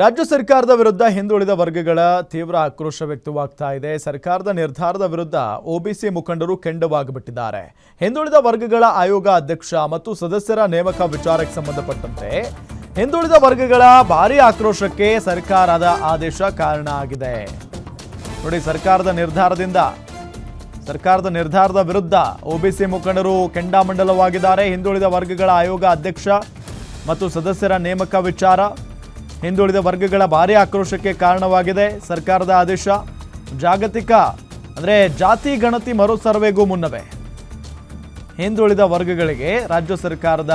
ರಾಜ್ಯ ಸರ್ಕಾರದ ವಿರುದ್ಧ ಹಿಂದುಳಿದ ವರ್ಗಗಳ ತೀವ್ರ ಆಕ್ರೋಶ ವ್ಯಕ್ತವಾಗ್ತಾ ಇದೆ. ಸರ್ಕಾರದ ನಿರ್ಧಾರದ ವಿರುದ್ಧ ಒಬಿಸಿ ಮುಖಂಡರು ಕೆಂಡವಾಗಿಬಿಟ್ಟಿದ್ದಾರೆ. ಹಿಂದುಳಿದ ವರ್ಗಗಳ ಆಯೋಗ ಅಧ್ಯಕ್ಷ ಮತ್ತು ಸದಸ್ಯರ ನೇಮಕ ವಿಚಾರಕ್ಕೆ ಸಂಬಂಧಪಟ್ಟಂತೆ ಹಿಂದುಳಿದ ವರ್ಗಗಳ ಭಾರಿ ಆಕ್ರೋಶಕ್ಕೆ ಸರ್ಕಾರದ ಆದೇಶ ಕಾರಣ ಆಗಿದೆ. ನೋಡಿ, ಸರ್ಕಾರದ ನಿರ್ಧಾರದಿಂದ, ಸರ್ಕಾರದ ನಿರ್ಧಾರದ ವಿರುದ್ಧ ಒಬಿಸಿ ಮುಖಂಡರು ಕೆಂಡಾಮಂಡಲವಾಗಿದ್ದಾರೆ. ಹಿಂದುಳಿದ ವರ್ಗಗಳ ಆಯೋಗ ಅಧ್ಯಕ್ಷ ಮತ್ತು ಸದಸ್ಯರ ನೇಮಕ ವಿಚಾರ ಹಿಂದುಳಿದ ವರ್ಗಗಳ ಭಾರೀ ಆಕ್ರೋಶಕ್ಕೆ ಕಾರಣವಾಗಿದೆ ಸರ್ಕಾರದ ಆದೇಶ. ಜಾಗತಿಕ, ಅಂದರೆ ಜಾತಿ ಗಣತಿ ಮರು ಸರ್ವೆಗೂ ಮುನ್ನವೇ. ಹಿಂದುಳಿದ ವರ್ಗಗಳಿಗೆ ರಾಜ್ಯ ಸರ್ಕಾರದ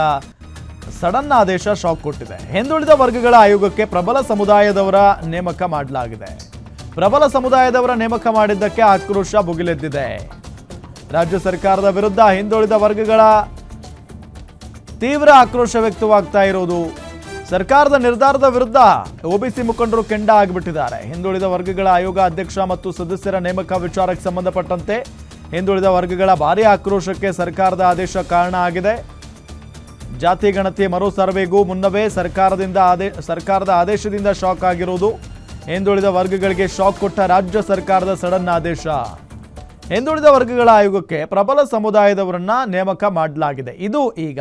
ಸಡನ್ ಆದೇಶ ಶಾಕ್ ಕೊಟ್ಟಿದೆ. ಹಿಂದುಳಿದ ವರ್ಗಗಳ ಆಯೋಗಕ್ಕೆ ಪ್ರಬಲ ಸಮುದಾಯದವರ ನೇಮಕ ಮಾಡಲಾಗಿದೆ. ಪ್ರಬಲ ಸಮುದಾಯದವರ ನೇಮಕ ಮಾಡಿದ್ದಕ್ಕೆ ಆಕ್ರೋಶ ಭುಗಿಲೆದ್ದಿದೆ. ರಾಜ್ಯ ಸರ್ಕಾರದ ವಿರುದ್ಧ ಹಿಂದುಳಿದ ವರ್ಗಗಳ ತೀವ್ರ ಆಕ್ರೋಶ ವ್ಯಕ್ತವಾಗ್ತಾ ಇರೋದು ಸರ್ಕಾರದ ನಿರ್ಧಾರದ ವಿರುದ್ಧ ಒಬಿಸಿ ಮುಖಂಡರು ಕೆಂಡ ಆಗಿಬಿಟ್ಟಿದ್ದಾರೆ. ಹಿಂದುಳಿದ ವರ್ಗಗಳ ಆಯೋಗ ಅಧ್ಯಕ್ಷ ಮತ್ತು ಸದಸ್ಯರ ನೇಮಕ ವಿಚಾರಕ್ಕೆ ಸಂಬಂಧಪಟ್ಟಂತೆ ಹಿಂದುಳಿದ ವರ್ಗಗಳ ಭಾರಿ ಆಕ್ರೋಶಕ್ಕೆ ಸರ್ಕಾರದ ಆದೇಶ ಕಾರಣ ಆಗಿದೆ. ಜಾತಿ ಗಣತಿ ಮರು ಸರ್ವೆಗೂ ಮುನ್ನವೇ ಸರ್ಕಾರದಿಂದ ಆದೇ ಸರ್ಕಾರದ ಆದೇಶದಿಂದ ಶಾಕ್ ಆಗಿರುವುದು. ಹಿಂದುಳಿದ ವರ್ಗಗಳಿಗೆ ಶಾಕ್ ಕೊಟ್ಟ ರಾಜ್ಯ ಸರ್ಕಾರದ ಸಡನ್ ಆದೇಶ. ಹಿಂದುಳಿದ ವರ್ಗಗಳ ಆಯೋಗಕ್ಕೆ ಪ್ರಬಲ ಸಮುದಾಯದವರನ್ನ ನೇಮಕ ಮಾಡಲಾಗಿದೆ. ಇದು ಈಗ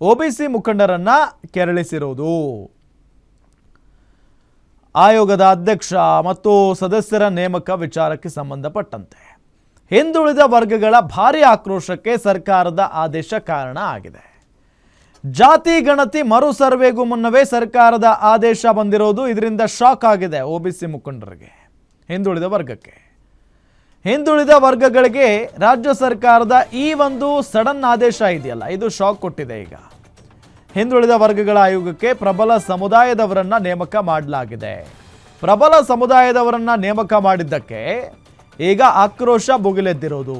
ಒಬಿಸಿ ಮುಖಂಡರನ್ನ ಕೆರಳಿಸಿರುವುದು ಆಯೋಗದ ಅಧ್ಯಕ್ಷ ಮತ್ತು ಸದಸ್ಯರ ನೇಮಕ ವಿಚಾರಕ್ಕೆ ಸಂಬಂಧಪಟ್ಟಂತೆ ಹಿಂದುಳಿದ ವರ್ಗಗಳ ಭಾರಿ ಆಕ್ರೋಶಕ್ಕೆ ಸರ್ಕಾರದ ಆದೇಶ ಕಾರಣ ಆಗಿದೆ. ಜಾತಿ, ಗಣತಿ, ಮರು ಸರ್ವೆಗೂ ಮುನ್ನವೇ ಸರ್ಕಾರದ ಆದೇಶ ಬಂದಿರೋದು ಇದರಿಂದ ಶಾಕ್ ಆಗಿದೆ ಒಬಿಸಿ ಮುಖಂಡರಿಗೆ, ಹಿಂದುಳಿದ ವರ್ಗಕ್ಕೆ. ಹಿಂದುಳಿದ ವರ್ಗಗಳಿಗೆ ರಾಜ್ಯ ಸರ್ಕಾರದ ಈ ಒಂದು ಸಡನ್ ಆದೇಶ ಇದೆಯಲ್ಲ, ಇದು ಶಾಕ್ ಕೊಟ್ಟಿದೆ ಈಗ. ಹಿಂದುಳಿದ ವರ್ಗಗಳ ಆಯೋಗಕ್ಕೆ ಪ್ರಬಲ ಸಮುದಾಯದವರನ್ನ ನೇಮಕ ಮಾಡಲಾಗಿದೆ. ಪ್ರಬಲ ಸಮುದಾಯದವರನ್ನ ನೇಮಕ ಮಾಡಿದ್ದಕ್ಕೆ ಈಗ ಆಕ್ರೋಶ ಭುಗಿಲೆದ್ದಿರೋದು.